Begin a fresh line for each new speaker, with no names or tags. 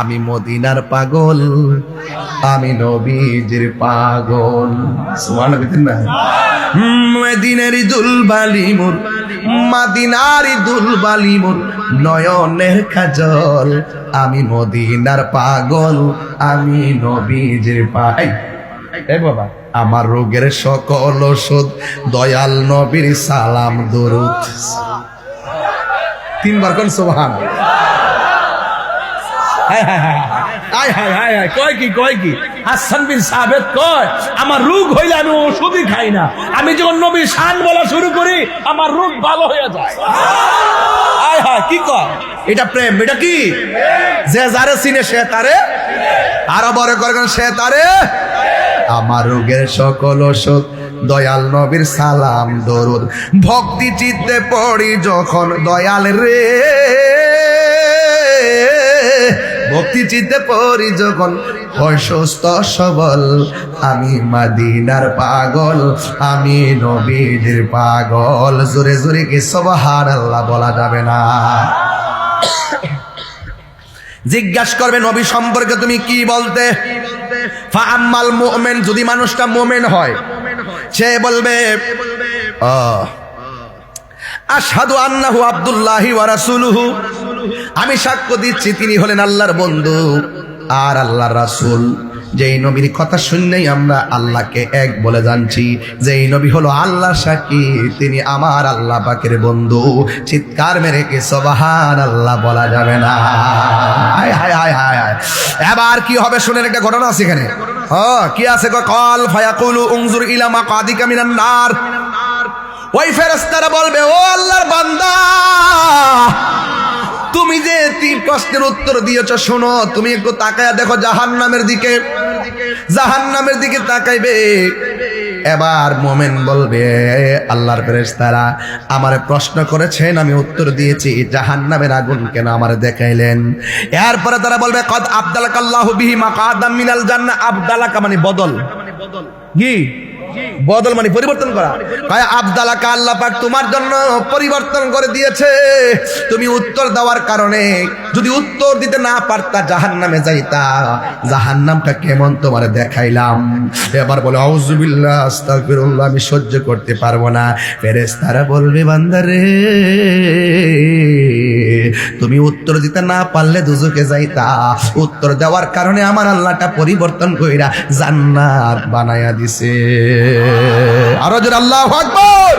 আমি মদিনার পাগল, আমি নবীজির পাগল। বলতেন না? মদিনারি দুলবালি মোর, মাদিনারি দুলবালি মোর নয়নের কাজল আমি মদিনার পাগল, আমি নবীজির পাই এ বাবা, আমার রোগের সকল ওষুধ, দয়াল নবীর সালাম দরুদ। তিনবার কোন সোহান হায় হায় করে সে তারে। আমার রোগের সকল ওষুধ, দয়াল নবীর সালাম, দরুদ। ভক্তি চিত্তে পড়ি যখন দয়াল রে। ভক্তি চিত্তে পড়ি যখন হয় সুস্থ সবল। আমি মাদিনার পাগল। আমি নবীর পাগল। জোরে জোরে কি সবহার আল্লাহ বলা যাবে না? জিজ্ঞাসা করবে, নবী সম্পর্কে তুমি কি বলতে? ফাআম্মাল মুমিন, যদি মানুষটা মুমিন হয়, সে বলবে আশহাদু আন্নাহু আব্দুল্লাহি ওয়া রাসূলুহু। আমি সাক্ষ্য দিচ্ছি, তিনি হলেন আল্লাহর বন্ধু। আর আল্লাহর রাসূল, যেই নবীর কথা শুনলেই আমরা আল্লাহকে এক বলে জানছি, যেই নবী হলো আল্লাহ সাক্ষী, তিনি আমার আল্লাহ পাকের বন্ধু। চিৎকার মেরে কে সবাহান আল্লাহ বলা যাবে না। হায় হায় হায় হায় হায়। এবার কি হবে শুনেন একটা ঘটনা আছে এখানে। হ্যাঁ কি আছে? কল ফায়াকুলু উনজুর ইলা মাকাদিকা মিনান নার। ওই ফেরেশতারা বলবে, ও আল্লাহর বান্দা! তুমি যে তিন প্রশ্নের উত্তর দিয়েছ, শোনো, তুমি একটু তাকায়া দেখো জাহান্নামের দিকে। জাহান্নামের দিকে তাকাইবে। এবার মোমেন বলবে, আল্লাহর ফেরেশতারা আমার প্রশ্ন করেছেন, আমি উত্তর দিয়েছি, জাহান্নামের আগুন কেন আমার দেখাইলেন? এরপরে তারা বলবে, কদ আব্দালাকাল্লাহু বিহি মাকাদাম মিনাল জান্নাহ। আব্দালাকা মানে বদল। কি? বদল মানে পরিবর্তন করা। কয় আবদালাকা আল্লাহ পাক তোমার জন্য পরিবর্তন করে দিয়েছে। তুমি উত্তর দেওয়ার কারণে যদি উত্তর দিতে না পারতা জাহান্নামে যাইতা। জাহান্নামটা কেমন তোমার দেখাইলাম। এবার বলে, আউযুবিল্লাহ, আস্তাগফিরুল্লাহ, আমি সহ্য করতে পারব না। ফেরেশতারা বলবে, বান্দারে। তুমি উত্তর দিতে না পারলে দুজুকে যাইতা। উত্তর দেওয়ার কারণে আমার আল্লাহটা পরিবর্তন কইরা জান্নাত বানায়া দিছে। আরও জোর আল্লাহ আকবর।